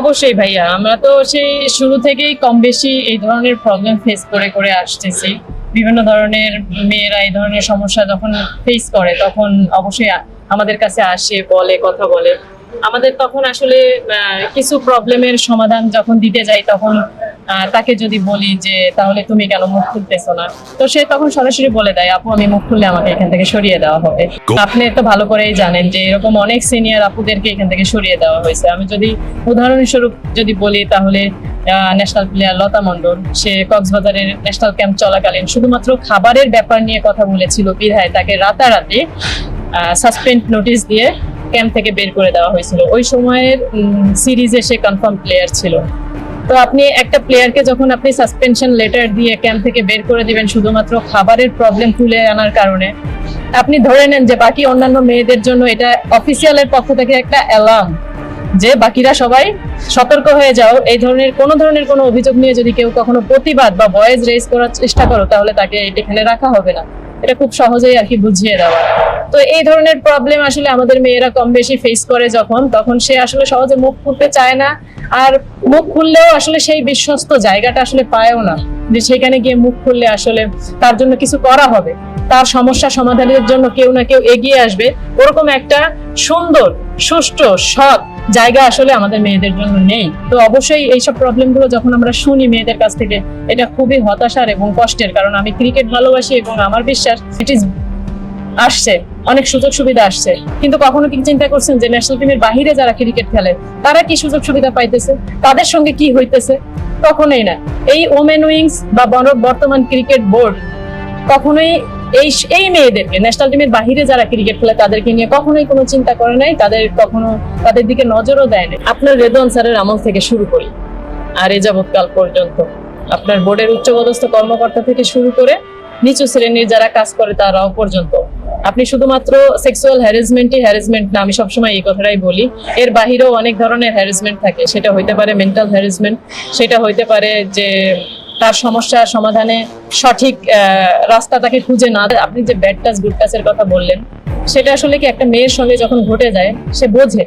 অবশ্যই ভাইয়া, আমরা তো সেই শুরু থেকেই কম বেশি এই ধরনের প্রবলেম ফেস করে করে আসতেছি। বিভিন্ন ধরনের মেয়েরা এই ধরনের সমস্যা যখন ফেস করে, তখন অবশ্যই আমাদের কাছে আসে, বলে, কথা বলে। আমাদের তখন আসলে কিছু প্রবলেমের সমাধান যখন দিতে যাই, তখন তাকে যদি বলি যে তাহলে তুমি কেন মুখ খুলতেছো না? তো সে তখন সরাসরি বলে দেয় আপু আমি মুখ খুললে আমাকে এখান থেকে সরিয়ে দেওয়া হবে। আপনি তো ভালো করেই জানেন যে এরকম অনেক সিনিয়র আপুদেরকে এখান থেকে সরিয়ে দেওয়া হয়েছে। আমি যদি উদাহরণস্বরূপ যদি বলি তাহলে ন্যাশনাল প্লেয়ার লতা মণ্ডল সে কক্সবাজারের ন্যাশনাল ক্যাম্প চলাকালীন শুধুমাত্র খাবারের ব্যাপার নিয়ে কথা বলেছিল বিধায় তাকে রাতারাতি সাসপেন্ড নোটিশ দিয়ে ক্যাম্প থেকে বের করে দেওয়া হয়েছিল। ওই সময়ের সিরিজে সে কনফার্ম প্লেয়ার ছিল। তো আপনি একটা প্লেয়ারকে যখন আপনি সাসপেনশন লেটার দিয়ে ক্যাম্প থেকে বের করে দিবেন শুধুমাত্র খাবারের প্রবলেম তুলে আনার কারণে, আপনি ধরে নেন যে বাকি অন্যান্য মেয়েদের জন্য এটা অফিসিয়ালের পক্ষ থেকে একটা অ্যালার্ম যে বাকিরা সবাই সতর্ক হয়ে যাও। এই ধরনের, কোনো ধরনের কোনো অভিযোগ নিয়ে যদি কেউ কখনো প্রতিবাদ বা ভয়েস রেজ করার চেষ্টা করো, তাহলে তাকে এখানে রাখা হবে না। এটা খুব সহজেই আর কি বুঝিয়ে দেওয়া। তো এই ধরনের প্রবলেম আসলে আমাদের মেয়েরা কম বেশি ফেস করে যখন, তখন সে আসলে সহজে মুখ খুলতে চায় না। আর মুখ খুললেও আসলে সেই বিশ্বস্ত জায়গাটা আসলে পায়ও না। যে সেখানে গিয়ে মুখ খুললে আসলে তার জন্য কিছু করা হবে। তার সমস্যা সমাধানের জন্য কেউ না কেউ এগিয়ে আসবে। ওরকম একটা সুন্দর সুষ্ঠু, সৎ জায়গা আসলে আমাদের মেয়েদের জন্য নেই। তো অবশ্যই এইসব প্রবলেমগুলো যখন আমরা শুনি মেয়েদের কাছ থেকে, এটা খুবই হতাশার এবং কষ্টের। কারণ আমি ক্রিকেট ভালোবাসি এবং আমার বিশ্বাস ইট ইজ আসছে, অনেক সুযোগ সুবিধা আসছে। কিন্তু কখনো কি চিন্তা করছেন যে ন্যাশনাল টিমের বাহিরে যারা ক্রিকেট খেলে, তারা কি সুযোগ সুবিধা পাইতেছে? তাদের সঙ্গে কি হইতেছে? কখনোই না। এই ওমেন উইংস বা বর্তমান ক্রিকেট বোর্ড কখনোই এই এই মেয়েদেরকে ন্যাশনাল টিমের বাহিরে যারা ক্রিকেট খেলে তাদেরকে নিয়ে কখনোই কোনো চিন্তা করে নাই, তাদের কখনো তাদের দিকে নজরও দেয় না আপনার রেদন স্যারের আমল থেকে শুরু করি। আর এ যাবৎকাল পর্যন্ত। আপনার বোর্ডের উচ্চপদস্থ কর্মকর্তা থেকে শুরু করে নিচু শ্রেণির যারা কাজ করে তারাও পর্যন্ত। আপনি শুধুমাত্র সেক্সুয়াল হ্যারাসমেন্টই হ্যারাসমেন্ট না, আমি সবসময় এই কথাটাই বলি। এর বাহিরেও অনেক ধরনের হ্যারাসমেন্ট থাকে। সেটা হইতে পারে মেন্টাল হ্যারাসমেন্ট সেটা হইতে পারে যে তার সমস্যা সমাধানে সঠিক রাস্তা তাকে খুঁজে না দেয়। আপনি যে ব্যাড টাচ গুড টাচের কথা বললেন, সেটা আসলে কি একটা মেয়ের সঙ্গে যখন ঘটে যায়, সে বোঝে।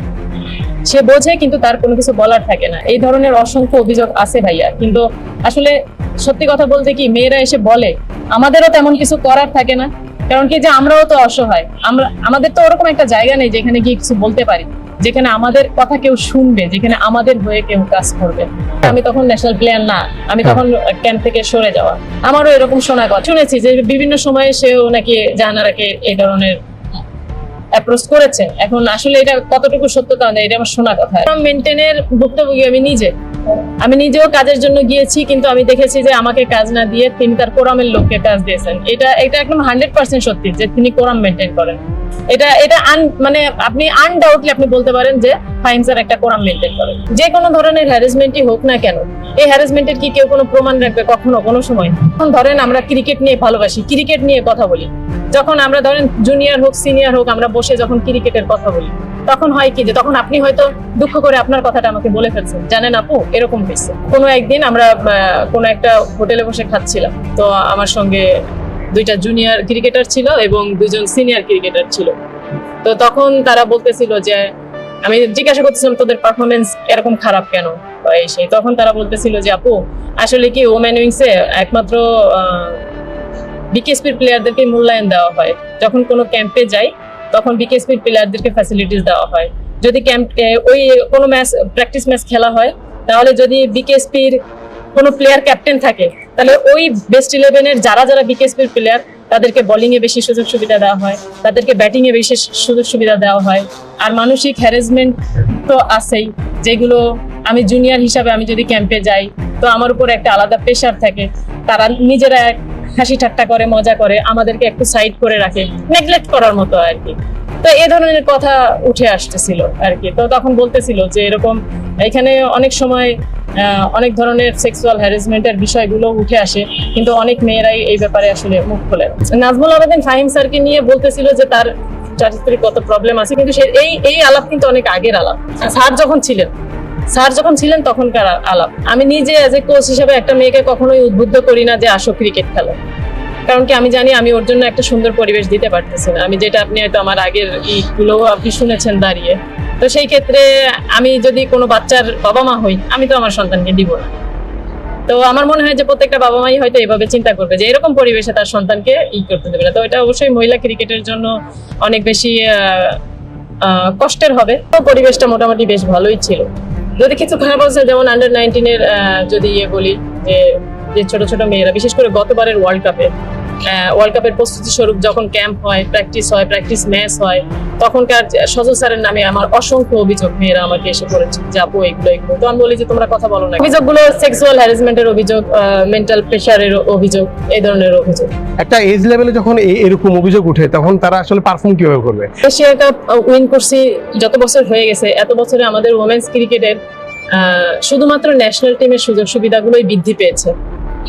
সে বোঝে, কিন্তু তার কোনো কিছু বলার থাকে না। এই ধরনের অসংখ্য অভিযোগ আছে ভাইয়া। কিন্তু আসলে সত্যি কথা বলতে কি, মেয়েরা এসে বলে, আমাদেরও তেমন কিছু করার থাকে না। কারণ কি যে আমরাও তো অসহায়। আমরা, আমাদের তো ওরকম একটা জায়গা নেই যেখানে গিয়ে কিছু বলতে পারি যেখানে আমাদের কথা কেউ শুনবে যেখানে আমাদের হয়ে কেউ কাজ করবে। আমি তখন ন্যাশনাল প্লেয়ার না আমি তখন ক্যাম্প থেকে সরে যাওয়া। আমারও এরকম শোনা কথা। শুনেছি যে বিভিন্ন সময়ে সেও নাকি জাহানারাকে এই ধরনের অ্যাপ্রোচ করেছে। এখন আসলে এটা কতটুকু সত্যতা নেই এটা আমার শোনা কথা। মেনটেনের ভুক্তভোগী আমি নিজে। আমি নিজেও কাজের জন্য গিয়েছি, কিন্তু আমি দেখেছি যে আমাকে কাজ না দিয়ে তিনি তার কোরামের লোককে কাজ দিয়েছেন। এটা এটা একদম হান্ড্রেড পার্সেন্ট সত্যি যে তিনি কোরাম মেনটেন করেন। এটা এটা আন মানে আপনি আনডাউটলি আপনি বলতে পারেন যে ফাইন স্যার একটা কোরাম মেনটেন করেন। যে কোনো ধরনের হ্যারাসমেন্টই হোক না কেন, এই হ্যারাসমেন্টের কি কেউ কোনো প্রমাণ রাখবে কখনো? কোনো সময় এখন ধরেন আমরা ক্রিকেট নিয়ে ভালোবাসি ক্রিকেট নিয়ে কথা বলি। যখন আমরা ধরেন জুনিয়র হোক সিনিয়র হোক, আমরা বসে যখন ক্রিকেটের কথা বলি, তখন হয় কি যে তখন আপনি হয়তো দুঃখ করে আপনার কথাটা আমাকে বলে ফেলছেন, জানেন আপু, এরকম হয়েছে। কোনো একদিন আমরা কোনো একটা হোটেলে বসে খাচ্ছিলাম, তো আমার সঙ্গে দুইটা জুনিয়র ক্রিকেটার ছিল এবং দুজন সিনিয়র ক্রিকেটার ছিল। তো তখন তারা বলতেছিল যে, আমি জিজ্ঞাসা করতেছিলাম, তোদের পারফরমেন্স এরকম খারাপ কেন? সেই। তখন তারা বলতেছিল যে, আপু, আসলে কি ওমেন উইংসে একমাত্র বিকেএসপির প্লেয়ারদেরকে মূল্যায়ন দেওয়া হয়। যখন কোনো ক্যাম্পে যাই, তখন বিকেএসপির প্লেয়ারদেরকে ফ্যাসিলিটিস দেওয়া হয়। যদি ক্যাম্প ওই কোনো ম্যাচ প্র্যাকটিস ম্যাচ খেলা হয়, তাহলে যদি বিকেএসপির কোনো প্লেয়ার ক্যাপ্টেন থাকে, তাহলে ওই বেস্ট ইলেভেনের যারা যারা বিকেএসপির প্লেয়ার তাদেরকে বোলিং এ বেশি সুযোগ সুবিধা দেওয়া হয়, তাদেরকে ব্যাটিংয়ে বেশি সুযোগ সুবিধা দেওয়া হয়। আর মানসিক হ্যারাসমেন্ট তো আছেই, যেগুলো আমি জুনিয়র হিসাবে আমি যদি ক্যাম্পে যাই, তো আমার উপর একটা আলাদা প্রেশার থাকে। তারা নিজেরা হাসি ঠাট্টা করে, মজা করে, আমাদেরকে একটু সাইড করে রাখে নেগলেক্ট করার মতো আর কি। তো এই ধরনের কথা উঠে আসতেছিল আর কি। তো তখন বলতেছিল যে এরকম এখানে অনেক সময় অনেক ধরনের সেক্সুয়াল হ্যারাসমেন্টের বিষয়গুলো উঠে আসে, কিন্তু অনেক মেয়েরাই এই ব্যাপারে আসলে মুখ খোলে। নাজমুল আবেদিন ফাহিম স্যারকে নিয়ে বলতেছিল যে তার চারিত্রিক কত প্রবলেম আছে, কিন্তু এই এই আলাপ কিন্তু অনেক আগের আলাপ। স্যার যখন ছিলেন স্যার যখন ছিলেন, তখনকার আলাপ। আমি নিজে এজ এ কোচ হিসেবে একটা মেয়েকে কখনোই উদ্বুদ্ধ করি না যে আসো ক্রিকেট খেলো। কারণ কি আমি জানি আমি ওর জন্য একটা সুন্দর পরিবেশ দিতে পারতেছি না। আমি যেটা আপনি হয়তো আমার আগের ইগুলো আপনি শুনেছেন দাঁড়িয়ে। তো সেই ক্ষেত্রে আমি যদি কোনো বাচ্চার বাবা মা হই, আমি তো আমার সন্তানকে দিব না। তো আমার মনে হয় যে প্রত্যেকটা বাবা মাই হয়তো এভাবে চিন্তা করবে যে এরকম পরিবেশে তার সন্তানকে ই করতে দেবে না। তো এটা অবশ্যই মহিলা ক্রিকেটের জন্য অনেক বেশি কষ্টের হবে। তো পরিবেশটা মোটামুটি বেশ ভালোই ছিল। যদি কিছু খারাপ আছে যেমন আন্ডার নাইনটিনের যদি ইয়ে বলি, যে যে ছোট ছোট মেয়েরা, বিশেষ করে গতবারের ওয়ার্ল্ড কাপে ওয়ার্ল্ড কাপের প্রস্তুতি স্বরূপ যখন ক্যাম্প হয় প্র্যাকটিস হয় প্র্যাকটিস ম্যাচ হয় তখনকার সজল স্যারের নামে আমার অসংখ্য অভিযোগ মেয়েরা আমাকে এসে করেছে যে আপু এগুলো এগুলো। তো আমি বলি যে তোমরা কথা বলো না। অভিযোগগুলো সেক্সুয়াল হ্যারাসমেন্টের অভিযোগ মেন্টাল প্রেশারের অভিযোগ এই ধরনের অভিযোগ। একটা এজ লেভেলে যখন এরকম অভিযোগ উঠে তখন তারা আসলে পারফর্ম কীভাবে করবে? এশিয়া কাপ উইন করছি যত বছর হয়ে গেছে এত বছরে আমাদের ওমেন্স ক্রিকেটের শুধুমাত্র ন্যাশনাল টিমের সুযোগ সুবিধাগুলোই বৃদ্ধি পেয়েছে।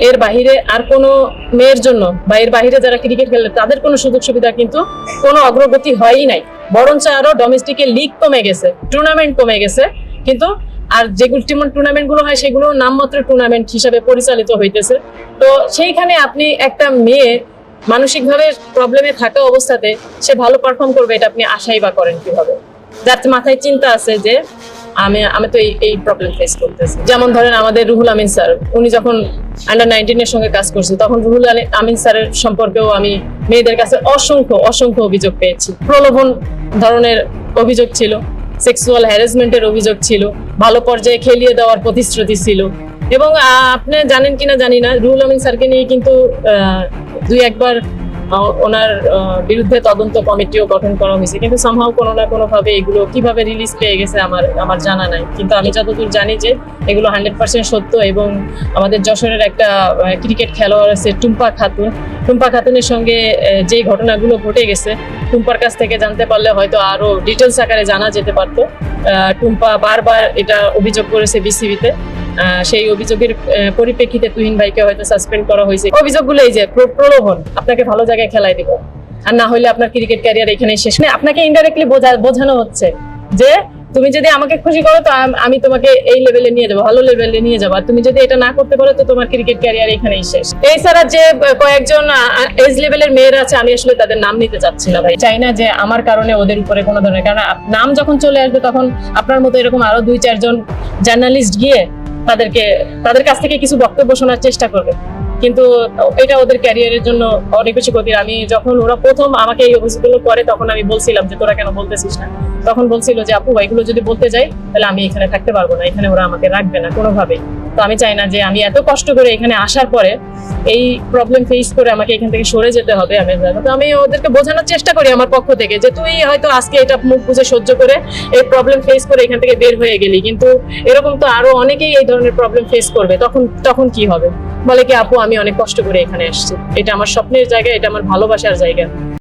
এর বাহিরে আর কোনো মেয়ের জন্য বা এর বাহিরে যারা ক্রিকেট খেলে, তাদের কোনো সুযোগ সুবিধা কিন্তু কোনো অগ্রগতি হয়ই নাই। বরঞ্চ আরও ডোমেস্টিকের লিগ কমে গেছে টুর্নামেন্ট কমে গেছে। কিন্তু আর যেগুলো টুর্নামেন্টগুলো হয় সেগুলো নামমাত্র টুর্নামেন্ট হিসাবে পরিচালিত হইতেছে। তো সেইখানে আপনি একটা মেয়ে মানসিকভাবে প্রবলেমে থাকা অবস্থাতে সে ভালো পারফর্ম করবে, এটা আপনি আশাই বা করেন কীভাবে? যার মাথায় চিন্তা আছে যে আমি আমি তো এই এই প্রবলেম ফেস করতেছি। যেমন ধরেন আমাদের রুহুল আমিন স্যার, উনি যখন আন্ডার নাইনটিনের সঙ্গে কাজ করছে, তখন রুহুল আমিন স্যারের সম্পর্কেও আমি মেয়েদের কাছে অসংখ্য অসংখ্য অভিযোগ পেয়েছি। প্রলোভন ধরনের অভিযোগ ছিল সেক্সুয়াল হ্যারাসমেন্টের অভিযোগ ছিল, ভালো পর্যায়ে খেলিয়ে দেওয়ার প্রতিশ্রুতি ছিল। এবং আপনি জানেন কিনা জানি না, রুহুল আমিন স্যারকে নিয়ে কিন্তু দুই একবার ওনার বিরুদ্ধে তদন্ত কমিটিও গঠন করা হয়েছে। কিন্তু সামহাও কোনো না কোনো ভাবে এগুলো কীভাবে রিলিজ পেয়ে গেছে আমার আমার জানা নাই। কিন্তু আমি যতদূর জানি যে এগুলো হান্ড্রেড পার্সেন্ট সত্য এবং আমাদের যশোরের একটা ক্রিকেট খেলোয়াড় আছে টুম্পা খাতুন। টুম্পা খাতুনের সঙ্গে যে ঘটনাগুলো ঘটে গেছে, টুম্পার কাছ থেকে জানতে পারলে হয়তো আরও ডিটেলস আকারে জানা যেতে পারতো। টুম্পা বারবার এটা অভিযোগ করেছে বিসিবিতে সেই অভিযোগের পরিপ্রেক্ষিতে তুহিন ভাইকে হয়তো সাসপেন্ড করা হয়েছে। অভিযোগগুলো এই যে প্রলোভন, আপনাকে ভালো জায়গায় খেলায় দিব। আর না হলে আপনার ক্রিকেট ক্যারিয়ার এখানে শেষ। না আপনাকে ইনডাইরেক্টলি বোঝানো হচ্ছে যে, তুমি যদি আমাকে খুশি করো, তো আমি তোমাকে এই লেভেলে নিয়ে যাব, ভালো লেভেলে নিয়ে যাব। আর তুমি যদি এটা না করতে পারো, তো তোমার ক্রিকেট ক্যারিয়ার এখানেই শেষ। এছাড়া যে কয়েকজন এজ লেভেলের মেয়েরা আছে, আমি আসলে তাদের নাম নিতে চাচ্ছি না ভাই। চাই না যে আমার কারণে ওদের উপরে কোনো ধরনের, কারণ নাম যখন চলে আসবে, তখন আপনার মতো এরকম আরও দুই, চারজন জার্নালিস্ট গিয়ে তাদেরকে তাদের কাছ থেকে কিছু বক্তব্য শোনার চেষ্টা করবে। কিন্তু এটা ওদের ক্যারিয়ারের জন্য অনেক বেশি ক্ষতির। আমি যখন ওরা প্রথম আমাকে এই অভিযোগগুলো করে, তখন আমি বলছিলাম যে, তোরা কেন বলতেছিস না? তখন বলছিল যে, আপু, এগুলো যদি বলতে যাই, তাহলে আমি এখানে থাকতে পারব না। এখানে ওরা আমাকে রাখবে না কোনোভাবেই তো আমি চাই না যে, আমি এত কষ্ট করে এখানে আসার পরে এই প্রবলেম ফেস করে আমাকে এখান থেকে সরে যেতে হবে। আমি তো আমি ওদেরকে বোঝানোর চেষ্টা করি আমার পক্ষ থেকে যে, তুই হয়তো আজকে এটা মুখ বুঝে সহ্য করে এই প্রবলেম ফেস করে এখান থেকে বের হয়ে গেলি। কিন্তু এরকম তো আরও অনেকেই এই ধরনের প্রবলেম ফেস করবে। তখন তখন কি হবে? বলে কি, আপু, আমি অনেক কষ্ট করে এখানে আসছি এটা আমার স্বপ্নের জায়গা, এটা আমার ভালোবাসার জায়গা।